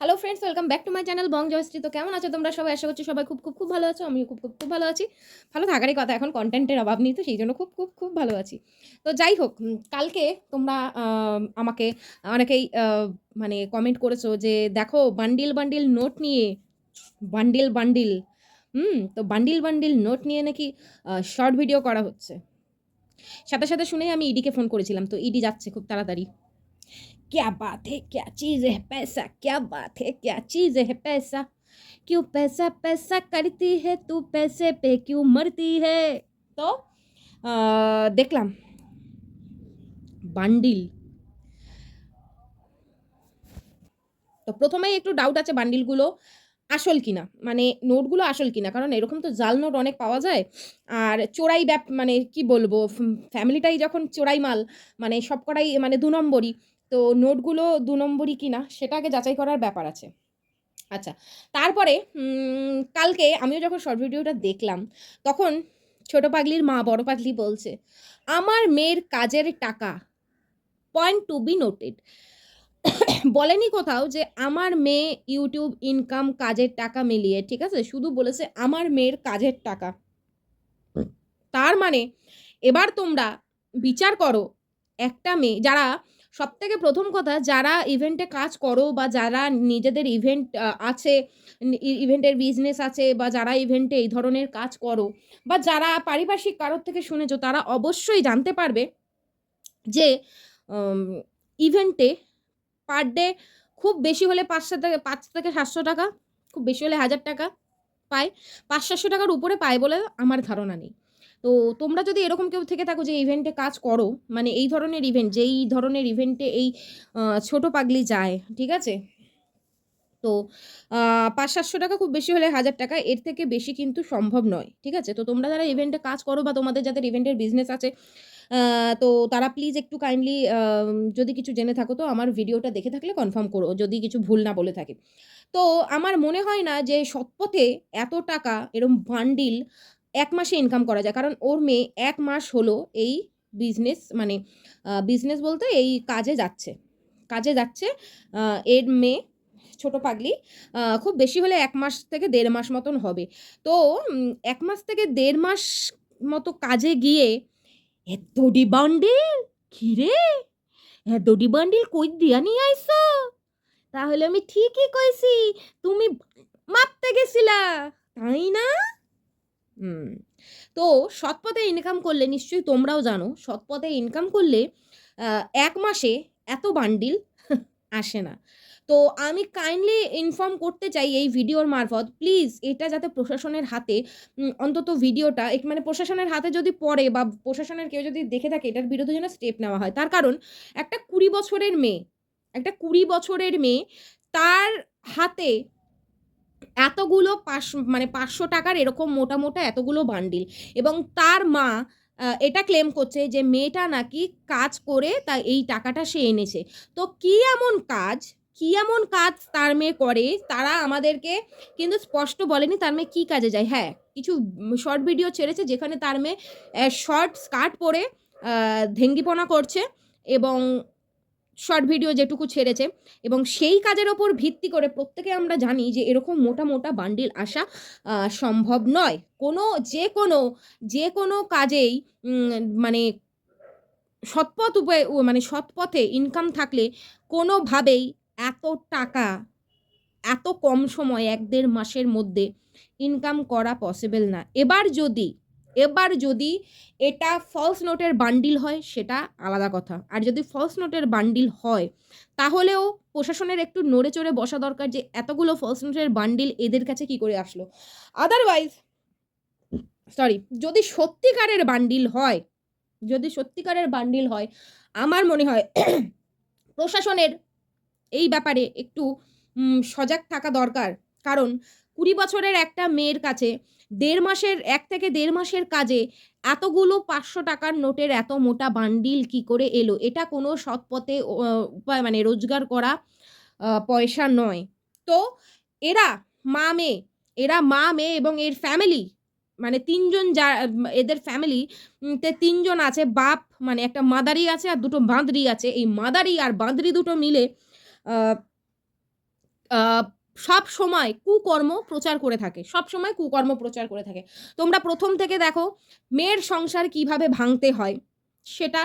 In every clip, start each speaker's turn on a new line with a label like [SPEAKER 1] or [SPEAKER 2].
[SPEAKER 1] Hello friends welcome back to my channel Bong Joyshree তো কেমন আছো তোমরা? সবাই আশা করছি সবাই খুব খুব খুব ভালো আছো, আমিও খুব খুব খুব ভালো আছি। ভালো থাকারই কথা, এখন কন্টেন্টের অভাব নেই তো, সেই জন্য খুব খুব খুব ভালো আছি। তো যাই হোক কালকে তোমরা আমাকে অনেকেই মানে কমেন্ট করেছ যে, দেখো বান্ডিল বান্ডিল নোট নিয়ে বান্ডিল বান্ডিল হুম, তো বান্ডিল বান্ডিল নোট নিয়ে নাকি শর্ট ভিডিও করা হচ্ছে। সাথে সাথে শুনেই আমি ইডিকে ফোন করেছিলাম, তো ইডি যাচ্ছে খুব তাড়াতাড়ি। क्या बात है क्या चीज़ है पैसा क्या बात है क्या चीज़ है पैसा क्यों पैसा पैसा करती है तू पैसे पे क्यों मरती है তো আহ, দেখলাম বান্ডিল তো প্রথমেই একটু ডাউট আছে বান্ডিলগুলো আসল কিনা মানে নোটগুলো আসল কিনা কারণ এরকম তো জাল নোট অনেক পাওয়া যায় আর চোরাই ব্যাপ মানে কি বলবো ফ্যামিলিটাই যখন চোরাই মাল মানে সব কটাই মানে দু নম্বরই তো নোটগুলো দু নম্বরই কিনা সেটা আগে যাচাই করার ব্যাপার আছে। আচ্ছা তারপরে কালকে আমিও যখন শর্ট ভিডিওটা দেখলাম তখন ছোট পাগলির মা বড় পাগলি বলছে আমার মেয়ের কাজের টাকা পয়েন্ট টু বি নোটেড বলেনি কোথাও যে আমার মেয়ে ইউটিউব ইনকাম কাজের টাকা মিলিয়ে ঠিক আছে? শুধু বলেছে আমার মেয়ের কাজের টাকা। তার মানে এবার তোমরা বিচার করো একটা মেয়ে যারা সব থেকে প্রথম কথা, যারা ইভেন্টে কাজ করো বা যারা নিজেদের ইভেন্ট আছে ইভেন্টের বিজনেস আছে বা যারা ইভেন্টে এই ধরনের কাজ করো বা যারা পারিপার্শ্বিক কারোর থেকে শুনেছো, তারা অবশ্যই জানতে পারবে যে ইভেন্টে পার ডে খুব বেশি হলে পাঁচশো থেকে, পাঁচ থেকে সাতশো টাকা, খুব বেশি হলে হাজার টাকা পায়। পাঁচ সাতশো টাকার উপরে পায় বলে আমার ধারণা নেই। তো তোমরা যদি এরকম কেউ থেকে থাকো যে ইভেন্টে কাজ করো মানে এই ধরনের ইভেন্ট যেই ধরনের ইভেন্টে এই ছোট পাগলি যায়, ঠিক আছে? তো পাঁচ সাতশো টাকা খুব বেশি হলে হাজার টাকা, এর থেকে বেশি কিন্তু সম্ভব নয়, ঠিক আছে? তো তোমরা যারা ইভেন্টে কাজ করো বা তোমাদের যাদের ইভেন্টের বিজনেস আছে তো তারা প্লিজ একটু কাইন্ডলি যদি কিছু জেনে থাকো তো আমার ভিডিওটা দেখে থাকলে কনফার্ম করো, যদি কিছু ভুল না বলে থাকে। তো আমার মনে হয় না যে সৎপথে এত টাকা, এরম বান্ডিল এক মাসে ইনকাম করা যায়। কারণ ওর মেয়ে এক মাস হলো এই বিজনেস মানে বিজনেস বলতে এই কাজে যাচ্ছে। কাজে যাচ্ছে এর মেয়ে ছোট পাগলি খুব বেশি হলে এক মাস থেকে দেড় মাস মতন হবে। তো এক মাস থেকে দেড় মাস মতো কাজে গিয়ে এতডি বান্ডিল খিরে এতডি বান্ডিল কই দিয়া নিয়ে আইসো? তাহলে আমি ঠিকই কইছি, তুমি মাপতে গেছিলা, তাই না? হুম। তো সৎপথে ইনকাম করলে নিশ্চয়ই তোমরাও জানো, সৎপথে ইনকাম করলে এক মাসে এত বান্ডিল আসে না। তো আমি কাইন্ডলি ইনফর্ম করতে চাই এই ভিডিওর মারফত প্লিজ এটা যাতে প্রশাসনের হাতে অন্তত ভিডিওটা মানে প্রশাসনের হাতে যদি পড়ে বা প্রশাসনের কেউ যদি দেখে থাকে, এটার বিরুদ্ধে যেন স্টেপ নেওয়া হয়। তার কারণ, একটা কুড়ি বছরের মেয়ে, একটা কুড়ি বছরের মেয়ে, তার হাতে এতগুলো পাঁচ মানে পাঁচশো টাকার এরকম মোটা মোটা এতগুলো বান্ডিল এবং তার মা এটা ক্লেম করছে যে মেয়েটা নাকি কাজ করে তা এই টাকাটা সে এনেছে। তো কি এমন কাজ কি এমন কাজ তার মেয়ে করে তারা আমাদেরকে কিন্তু স্পষ্ট বলেনি তার মেয়ে কী কাজে যায়। হ্যাঁ কিছু শর্ট ভিডিও ছেড়েছে যেখানে তার মেয়ে শর্ট স্কার্ট পরে আহ, ধেঙ্গিপনা করছে এবং শর্ট ভিডিও যেটুকু ছেড়েছে এবং সেই কাজের ওপর ভিত্তি করে প্রত্যেকে আমরা জানি যে এরকম মোটা মোটা বান্ডিল আসা সম্ভব নয়। কোনো যে কোনো যে কোনো কাজেই মানে সৎপথ উপায় মানে সৎপথে ইনকাম থাকলে কোনোভাবেই এত টাকা, এত কম সময় এক দেড় মাসের মধ্যে ইনকাম করা পসিবল না। এবার যদি এবার যদি এটা ফলস নোটের বান্ডিল হয়, সেটা আলাদা কথা। আর যদি ফলস নোটের বান্ডিল হয়, তাহলেও প্রশাসনের একটু নড়ে চড়ে বসা দরকার যে এতগুলো ফলস নোটের বান্ডিল এদের কাছে কি করে আসলো। আদারওয়াইজ সরি যদি সত্যিকারের বান্ডিল হয়, যদি সত্যিকারের বান্ডিল হয়, আমার মনে হয় প্রশাসনের এই ব্যাপারে একটু সজাগ থাকা দরকার। কারণ কুড়ি বছরের একটা মেয়ের কাছে, দেড় মাসের, এক থেকে দেড় মাসের কাজে এতগুলো পাঁচশো টাকার নোটের এত মোটা বান্ডিল কি করে এলো? এটা কোনো সৎ পথে উপায় মানে রোজগার করা পয়সা নয়। তো এরা মা মেয়ে, এরা মা মেয়ে এবং এর ফ্যামিলি মানে তিনজন যা, এদের ফ্যামিলি তে তিনজন আছে, বাপ মানে একটা মাদারি আছে আর দুটো বাঁদরি আছে। এই মাদারি আর বাঁদরি দুটো মিলে সব সময় কুকর্ম প্রচার করে থাকে, সব সময় কুকর্ম প্রচার করে থাকে। তোমরা প্রথম থেকে দেখো, মেয়ের সংসার কীভাবে ভাঙতে হয়, সেটা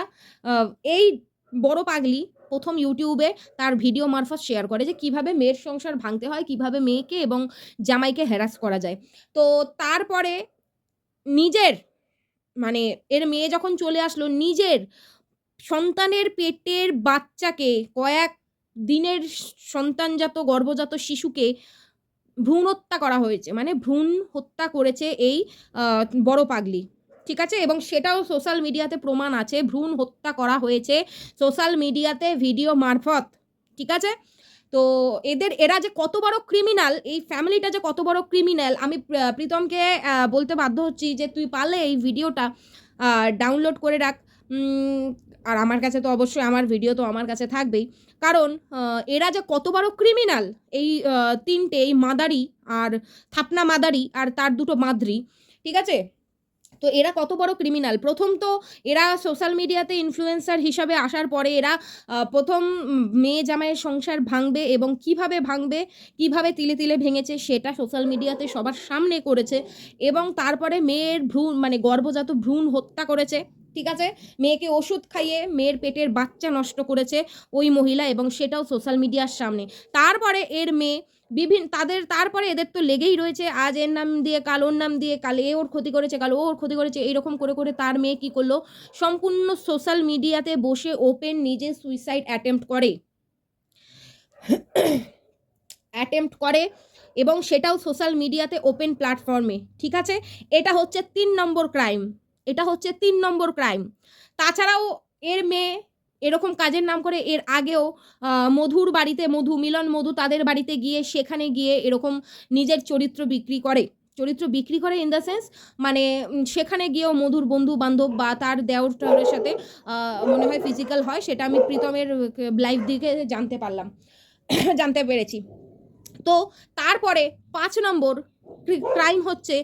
[SPEAKER 1] এই বড় পাগলি প্রথম ইউটিউবে তার ভিডিও মারফত শেয়ার করে যে কীভাবে মেয়ের সংসার ভাঙতে হয়, কীভাবে মেয়েকে এবং জামাইকে হ্যারাস করা যায়। তো তারপরে নিজের মানে এর মেয়ে যখন চলে আসলো, নিজের সন্তানের পেটের বাচ্চাকে কয়েক দিনের সন্তানজাত, গর্ভজাত শিশুকে ভ্রূণ হত্যা করা হয়েছে। মানে ভ্রূণ হত্যা করেছে এই বড় পাগলি। ঠিক আছে? এবং সেটাও সোশ্যাল মিডিয়াতে প্রমাণ আছে। ভ্রূণ হত্যা করা হয়েছে সোশ্যাল মিডিয়াতে ভিডিও মারফত। ঠিক আছে? তো এদের, এরা যে কত বড় ক্রিমিনাল এই ফ্যামিলিটা যে কত বড় ক্রিমিনাল আমি প্রীতমকে বলতে বাধ্য হচ্ছি যে তুই পারলে এই ভিডিওটা ডাউনলোড করে রাখ। আর আমার কাছে তো অবশ্যই, আমার ভিডিও তো আমার কাছে থাকবেই। কারণ এরা যে কত বড় ক্রিমিনাল এই তিনটে, এই মাদারি আর থাপনা মাদারি আর তার দুটো মাদ্রি, ঠিক আছে? তো এরা কত বড় ক্রিমিনাল প্রথম তো এরা সোশ্যাল মিডিয়াতে ইনফ্লুয়েন্সার হিসাবে আসার পরে এরা প্রথম মেয়ে জামাইয়ের সংসার ভাঙবে এবং কীভাবে ভাঙবে, কীভাবে তিলে তিলে ভেঙেছে সেটা সোশ্যাল মিডিয়াতে সবার সামনে করেছে এবং তারপরে মেয়ের ভ্রূণ মানে গর্ভজাত ভ্রূণ হত্যা করেছে। ঠিক আছে? মেয়েকে ওষুধ খাইয়ে মেয়ের পেটের বাচ্চা নষ্ট করেছে ওই মহিলা এবং সেটাও সোশ্যাল মিডিয়ার সামনে। তারপরে এর মেয়ে বিভিন্ন তাদের, তারপরে এদের তো লেগেই রয়েছে। আজ এর নাম দিয়ে, কাল ওর নাম দিয়ে, কাল এ ওর ক্ষতি করেছে, কাল ও ওর ক্ষতি করেছে, এইরকম করে করে তার মেয়ে কি করল? সম্পূর্ণ সোশ্যাল মিডিয়াতে বসে ওপেন নিজে সুইসাইড অ্যাটেম্প্ট করে। অ্যাটেম্প্ট করে এবং সেটাও সোশ্যাল মিডিয়াতে ওপেন প্ল্যাটফর্মে ঠিক আছে? এটা হচ্ছে তিন নম্বর ক্রাইম এটা হচ্ছে তিন নম্বর ক্রাইম তাছাড়াও এর মেয়ে এরকম কাজের নাম করে এর আগেও মধুর বাড়িতে, মধু, মিলন মধু তাদের বাড়িতে গিয়ে, সেখানে গিয়ে এরকম নিজের চরিত্র বিক্রি করে। চরিত্র বিক্রি করে ইন দ্য সেন্স মানে সেখানে গিয়েও মধুর বন্ধু বান্ধব বা তার দেওর সাথে মনে হয় ফিজিক্যাল হয়, সেটা আমি প্রীতমের লাইফ দিকে জানতে পারলাম, জানতে পেরেছি। তো তারপরে পাঁচ নম্বর ক্রাইম হচ্ছে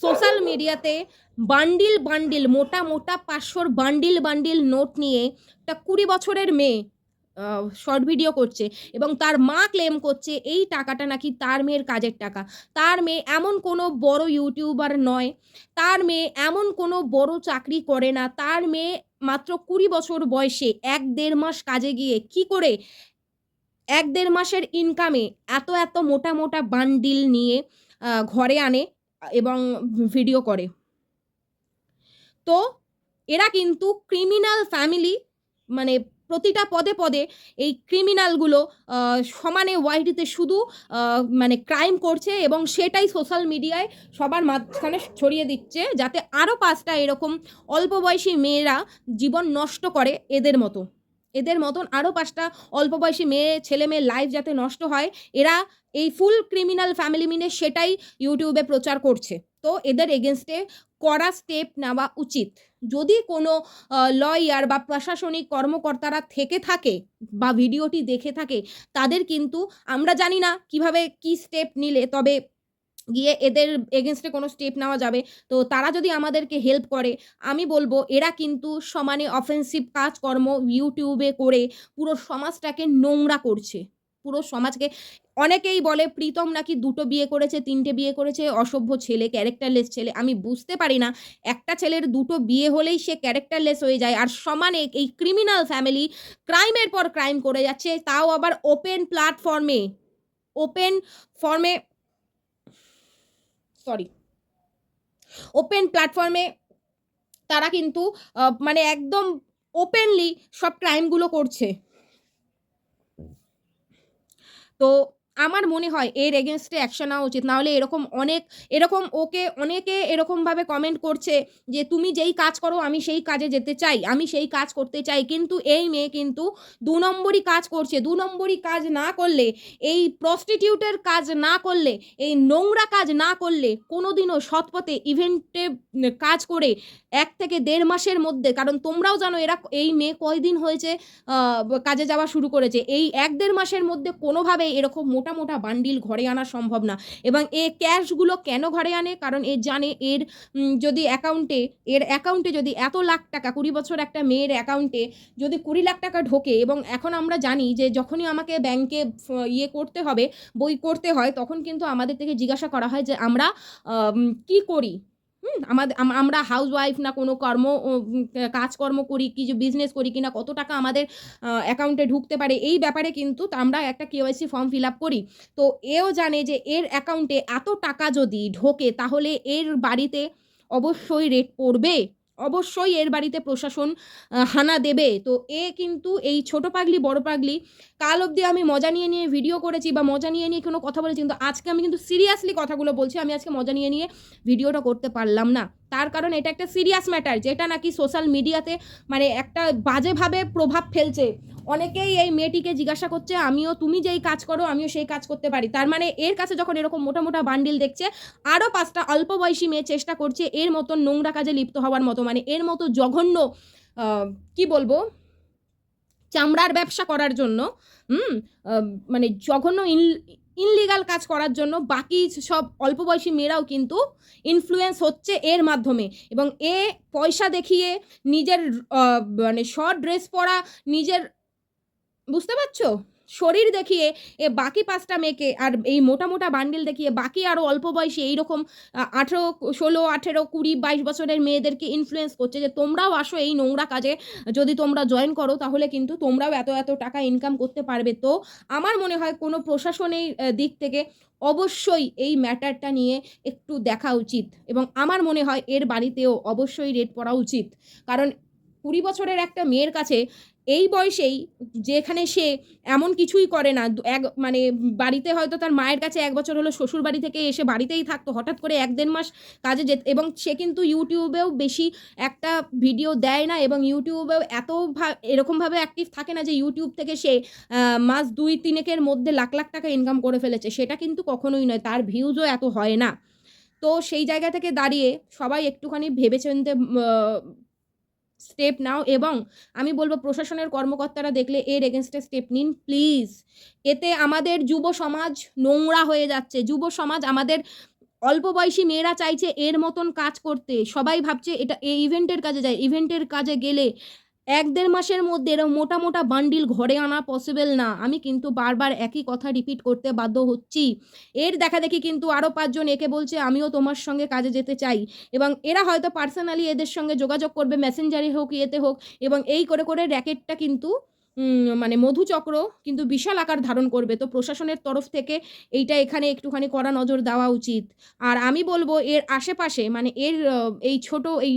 [SPEAKER 1] সোশ্যাল মিডিয়াতে বান্ডিল বান্ডিল মোটা মোটা পাঁচশোর বান্ডিল বান্ডিল নোট নিয়ে একটা কুড়ি বছরের মেয়ে শর্ট ভিডিও করছে এবং তার মা ক্লেম করছে এই টাকাটা নাকি তার মেয়ের কাজের টাকা। তার মেয়ে এমন কোনো বড় ইউটিউবার নয়, তার মেয়ে এমন কোনো বড় চাকরি করে না, তার মেয়ে মাত্র কুড়ি বছর বয়সে এক দেড় মাস কাজে গিয়ে কি করে এক দেড় মাসের ইনকামে এত এত মোটা মোটা বান্ডিল নিয়ে ঘরে আনে এবং ভিডিও করে। তো এরা কিন্তু ক্রিমিনাল ফ্যামিলি মানে প্রতিটা পদে পদে এই ক্রিমিনালগুলো সমানে ওয়াইটিতে শুধু মানে ক্রাইম করছে এবং সেটাই সোশ্যাল মিডিয়ায় সবার মাঝখানে ছড়িয়ে দিচ্ছে যাতে আরও পাঁচটা এরকম অল্প বয়সী মেয়েরা জীবন নষ্ট করে এদের মতো। এদের মতন আরও পাঁচটা অল্প বয়সী মেয়ে, ছেলে মেয়ে লাইফ যাতে নষ্ট হয়, এরা এই ফুল ক্রিমিনাল ফ্যামিলি মিলে সেটাই ইউটিউবে প্রচার করছে। তো এদের এগেনস্টে কড়া স্টেপ নেওয়া উচিত। যদি কোনো লয়ার বা প্রশাসনিক কর্মকর্তারা থেকে থাকে বা ভিডিওটি দেখে থাকে, তাদের কিন্তু আমরা জানি না কীভাবে কি স্টেপ নিলে তবে গিয়ে এদের এগেনস্টে কোনো স্টেপ নেওয়া যাবে। তো তারা যদি আমাদেরকে হেল্প করে, আমি বলব এরা কিন্তু সমানে অফেন্সিভ কাজকর্ম ইউটিউবে করে পুরো সমাজটাকে নোংরা করছে। পুরো সমাজকে, অনেকেই বলে প্রীতম নাকি দুটো বিয়ে করেছে, তিনটে বিয়ে করেছে, অসভ্য ছেলে ক্যারেক্টারলেস ছেলে। আমি বুঝতে পারি না, একটা ছেলের দুটো বিয়ে হলেই সে ক্যারেক্টারলেস হয়ে যায় আর সমানে এই ক্রিমিনাল ফ্যামিলি ক্রাইমের পর ক্রাইম করে যাচ্ছে, তাও আবার ওপেন প্ল্যাটফর্মে ওপেন ফর্মে সরি ওপেন প্ল্যাটফর্মে তারা কিন্তু মানে একদম ওপেনলি সব ক্রাইমগুলো করছে। তো আমার মনে হয় এর এগেনস্টে অ্যাকশন নেওয়া উচিত। নাহলে এরকম অনেক, এরকম ওকে অনেকে এরকমভাবে কমেন্ট করছে যে, তুমি যেই কাজ করো, আমি সেই কাজে যেতে চাই, আমি সেই কাজ করতে চাই। কিন্তু এই মেয়ে কিন্তু দু নম্বরই কাজ করছে। দু নম্বরই কাজ না করলে, এই প্রস্টিটিউটের কাজ না করলে, এই নোংরা কাজ না করলে কোনোদিনও সৎপথে ইভেন্টে কাজ করে এক থেকে দেড় মাসের মধ্যে, কারণ তোমরাও জানো এরা এই মেয়ে কয়দিন হয়েছে কাজে যাওয়া শুরু করেছে। এই এক দেড় মাসের মধ্যে কোনোভাবেই এরকম মোটা মোটা মোটা বান্ডিল ঘরে আনা সম্ভব না। এবং এ ক্যাশগুলো কেন ঘরে আনে? কারণ এ জানে এর যদি অ্যাকাউন্টে এর অ্যাকাউন্টে যদি এত লাখ টাকা কুড়ি বছর একটা মেয়ের অ্যাকাউন্টে যদি কুড়ি লাখ টাকা ঢোকে এবং এখন আমরা জানি যে যখনই আমাকে ব্যাংকে ইয়ে করতে হবে বই করতে হয় তখন কিন্তু আমাদের থেকে জিজ্ঞাসা করা হয় যে আমরা আম, কি করি? আমাদের আমরা হাউস ওয়াইফ না, কোনো কর্ম কাজকর্ম করি কি, যে বিজনেস করি কিনা, কত টাকা আমাদের অ্যাকাউন্টে ঢুকতে পারে, এই ব্যাপারে কিন্তু আমরা একটা কেওয়াইসি ফর্ম ফিল আপ করি। তো এও জানে যে এর অ্যাকাউন্টে এত টাকা যদি ঢোকে, তাহলে এর বাড়িতে অবশ্যই রেট পড়বে। অবশ্যই এর বাড়িতে প্রশাসন হানা দেবে। তো এ কিন্তু এই ছোট পাগলি, বড় পাগলি, কাল অবধি আমি মজা নিয়ে নিয়ে ভিডিও করেছি বা মজা নিয়ে নিয়ে কোনো কথা বলেছি, কিন্তু আজকে আমি কিন্তু সিরিয়াসলি কথাগুলো বলছি, আমি আজকে মজা নিয়ে নিয়ে ভিডিওটা করতে পারলাম না। তার কারণ এটা একটা সিরিয়াস ম্যাটার যেটা নাকি সোশ্যাল মিডিয়াতে মানে একটা বাজেভাবে প্রভাব ফেলছে। অনেকেই এই মেয়েটিকে জিজ্ঞাসা করছে, আমিও, তুমি যেই কাজ করো, আমিও সেই কাজ করতে পারি। তার মানে এর কাছে যখন এরকম মোটা মোটা বান্ডিল দেখছে আরও পাঁচটা অল্প বয়সী মেয়ে চেষ্টা করছে এর মতো নোংরা কাজে লিপ্ত হওয়ার মতো মানে এর মতো জঘন্য কি বলব, চামড়ার ব্যবসা করার জন্য, হুম মানে জঘন্য ইন ইনলিগাল কাজ করার জন্য বাকি সব অল্প বয়সী মেয়েরাও কিন্তু ইনফ্লুয়েন্স হচ্ছে এর মাধ্যমে। এবং এ পয়সা দেখিয়ে নিজের মানে শর্ট ড্রেস পরা, নিজের বুঝতে পারছ? শরীর দেখিয়ে এ বাকি পাঁচটা মেয়েকে আর এই মোটা মোটা বান্ডিল দেখিয়ে বাকি আরও অল্প বয়সী এইরকম আঠেরো, ষোলো, আঠেরো, কুড়ি, বাইশ বছরের মেয়েদেরকে ইনফ্লুয়েন্স করছে যে তোমরাও আসো এই নোংরা কাজে, যদি তোমরা জয়েন করো তাহলে কিন্তু তোমরাও এত এত টাকা ইনকাম করতে পারবে। তো আমার মনে হয় কোনো প্রশাসনের দিক থেকে অবশ্যই এই ম্যাটারটা নিয়ে একটু দেখা উচিত এবং আমার মনে হয় এর বাড়িতেও অবশ্যই রেট পড়া উচিত। কারণ কুড়ি বছরের একটা মেয়ের কাছে এই বয়সেই যেখানে সে এমন কিছুই করে না এক মানে বাড়িতে হয়তো তার মায়ের কাছে এক বছর হলো শ্বশুর বাড়ি থেকে এসে বাড়িতেই থাকতো, হঠাৎ করে এক দেড় মাস কাজে যেত, এবং সে কিন্তু ইউটিউবেও বেশি একটা ভিডিও দেয় না এবং ইউটিউবেও এত এরকমভাবে অ্যাক্টিভ থাকে না যে ইউটিউব থেকে সে মাস দুই তিনেকের মধ্যে লাখ লাখ টাকা ইনকাম করে ফেলেছে, সেটা কিন্তু কখনোই নয়, তার ভিউজও এত হয় না। তো সেই জায়গা থেকে দাঁড়িয়ে সবাই একটুখানি ভেবেচিন্তে স্টেপ নাও এবং আমি বলব প্রশাসনের কর্মকর্তারা দেখলে এর এগেনস্টে স্টেপ নিন প্লিজ এতে আমাদের যুব সমাজ নোংরা হয়ে যাচ্ছে। যুব সমাজ আমাদের অল্প বয়সী মেয়েরা চাইছে এর মতন কাজ করতে। সবাই ভাবছে এটা, এই ইভেন্টের কাজে যায়। ইভেন্টের কাজে গেলে এক দেড় মাসের মধ্যে এরকম মোটা মোটা বান্ডিল ঘরে আনা পসিবল না। আমি কিন্তু বারবার একই কথা রিপিট করতে বাধ্য হচ্ছি। এর দেখা দেখি কিন্তু আরও পাঁচজন একে বলছে, আমিও তোমার সঙ্গে কাজে যেতে চাই। এবং এরা হয়তো পার্সোনালি এদের সঙ্গে যোগাযোগ করবে মেসেঞ্জারে হোক, ইয়েতে হোক, এবং এই করে করে র্যাকেটটা কিন্তু মানে মধুচক্র কিন্তু বিশাল আকার ধারণ করবে। তো প্রশাসনের তরফ থেকে এইটা এখানে একটুখানি কড়া নজর দেওয়া উচিত। আর আমি বলব, এর আশেপাশে মানে এর এই ছোট, এই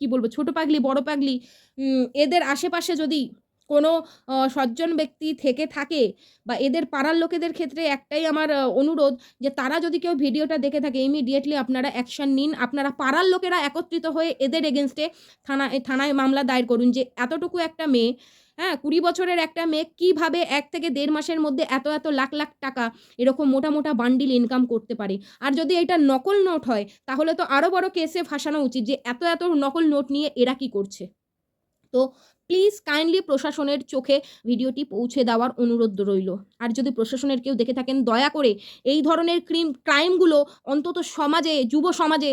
[SPEAKER 1] কি বলব, ছোট পাগলি, বড় পাগলি এদের আশেপাশে যদি কোনো সজ্জন ব্যক্তি থেকে থাকে বা এদের পাড়ার লোকেদের ক্ষেত্রে একটাই আমার অনুরোধ যে তারা যদি কেউ ভিডিওটা দেখে থাকে ইমিডিয়েটলি আপনারা অ্যাকশন নিন। আপনারা পাড়ার লোকেরা একত্রিত হয়ে এদের এগেনস্টে থানা থানায় মামলা দায়ের করুন যে এতটুকু একটা মেয়ে হ্যাঁ কুড়ি বছরের একটা মেয়ে কীভাবে এক থেকে দেড় মাসের মধ্যে এত এত লাখ লাখ টাকা এরকম মোটা মোটা বান্ডিল ইনকাম করতে পারে? আর যদি এটা নকল নোট হয়, তাহলে তো আরও বড় কেসে ফাঁসানো উচিত যে এত এত নকল নোট নিয়ে এরা কি করছে? তো প্লিজ কাইন্ডলি প্রশাসনের চোখে ভিডিওটি পৌঁছে দেওয়ার অনুরোধ রইল। আর যদি প্রশাসনের কেউ দেখে থাকেন, দয়া করে এই ধরনের ক্রিম ক্রাইমগুলো অন্তত সমাজে, যুব সমাজে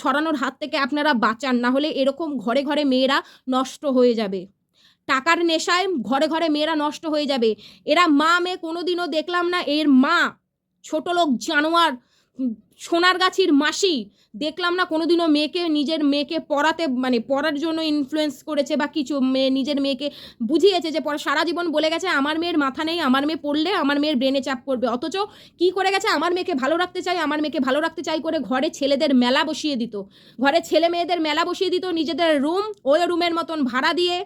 [SPEAKER 1] ছড়ানোর হাত থেকে আপনারা বাঁচান, না হলে এরকম ঘরে ঘরে মেয়েরা নষ্ট হয়ে যাবে। টাকার নেশায় ঘরে ঘরে মেয়েরা নষ্ট হয়ে যাবে। এরা মা মেয়ে কোনোদিনও দেখলাম না, এর মা, ছোট লোক জানোয়ার সোনার গাছির মাসি দেখলাম না, কোনোদিনও মেয়েকে, নিজের মেয়েকে পড়াতে মানে পড়ার জন্য ইনফ্লুয়েন্স করেছে বা কিছু মেয়ে, নিজের মেয়েকে বুঝিয়েছে যে পরে সারা জীবন বলে গেছে, আমার মেয়ের মাথা নেই, আমার মেয়ে পড়লে আমার মেয়ের ব্রেনে চাপ করবে অথচ কি করে গেছে, আমার মেয়েকে ভালো রাখতে চাই, আমার মেয়েকে ভালো রাখতে চাই করে ঘরে ছেলেদের মেলা বসিয়ে দিত। ঘরে ছেলে মেয়েদের মেলা বসিয়ে দিত, নিজেদের রুম ওই রুমের মতন ভাড়া দিয়ে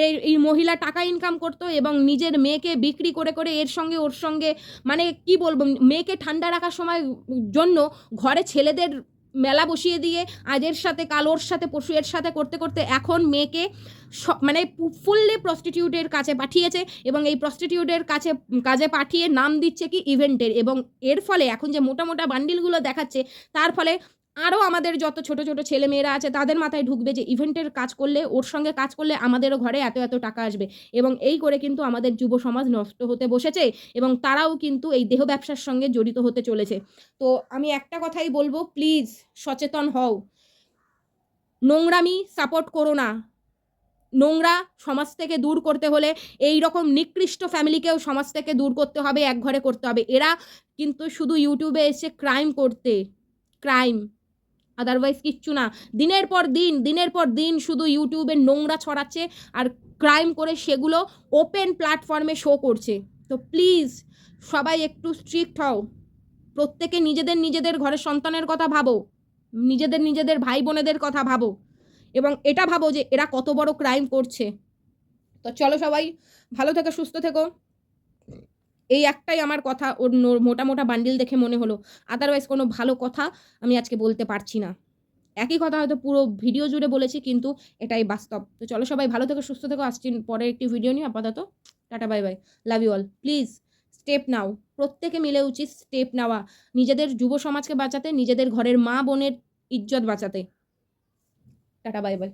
[SPEAKER 1] এই এই মহিলা টাকা ইনকাম করতো এবং নিজের মেয়েকে বিক্রি করে করে এর সঙ্গে, ওর সঙ্গে মানে কি বলব, মেয়েকে ঠান্ডা রাখার সময় জন্য ঘরে ছেলেদের মেলা বসিয়ে দিয়ে আজের সাথে কালোর সাথে পশু এর সাথে করতে করতে এখন মেয়েকে মানে ফুললি প্রস্টিটিউটের কাছে পাঠিয়েছে এবং এই প্রস্টিটিউটের কাছে, কাজে পাঠিয়ে নাম দিচ্ছে কি ইভেন্টের এবং এর ফলে এখন যে মোটা মোটা বান্ডিলগুলো দেখাচ্ছে, তার ফলে আরও আমাদের যত ছোট ছোট ছেলে মেয়েরা আছে, তাদের মাথায় ঢুকবে যে ইভেন্টের কাজ করলে, ওর সঙ্গে কাজ করলে আমাদেরও ঘরে এত এত টাকা আসবে। এবং এই করে কিন্তু আমাদের যুব সমাজ নষ্ট হতে বসেছে এবং তারাও কিন্তু এই দেহ ব্যবসার সঙ্গে জড়িত হতে চলেছে। তো আমি একটা কথাই বলব প্লিজ সচেতন হও। নোংরামি সাপোর্ট করো না। নোংরা সমাজ থেকে দূর করতে হলে এই রকম নিকৃষ্ট ফ্যামিলিকেও সমাজ থেকে দূর করতে হবে, এক ঘরে করতে হবে। এরা কিন্তু শুধু ইউটিউবে এসে ক্রাইম করতে। ক্রাইম আদারওয়াইজ কিচ্ছু না। দিনের পর দিন, দিনের পর দিন শুধু ইউটিউবে নোংরা ছড়াচ্ছে আর ক্রাইম করে সেগুলো ওপেন প্ল্যাটফর্মে শো করছে। তো প্লিজ সবাই একটু স্ট্রিক্ট হও। প্রত্যেকে নিজেদের নিজেদের ঘরের সন্তানের কথা ভাবো। নিজেদের নিজেদের ভাই বোনেদের কথা ভাবো। এবং এটা ভাবো যে এরা কত বড় ক্রাইম করছে। তো চলো সবাই, ভালো থেকো, সুস্থ থেকো। এই একটাই আমার কথা। ওর মোটা মোটা বান্ডিল দেখে মনে হলো। আদারওয়াইজ কোনো ভালো কথা আমি আজকে বলতে পারছি না। একই কথা হয়তো পুরো ভিডিও জুড়ে বলেছি, কিন্তু এটাই বাস্তব। তো চলো সবাই ভালো থেকো, সুস্থ থেকো। আসছি পরের একটি ভিডিও নিয়ে আপাতত tata bye bye love you all please step নাও প্রত্যেকে মিলে উচিত স্টেপ নেওয়া। নিজেদের যুব সমাজকে বাঁচাতে, নিজেদের ঘরের মা বোনের ইজ্জত বাঁচাতে। Tata bye by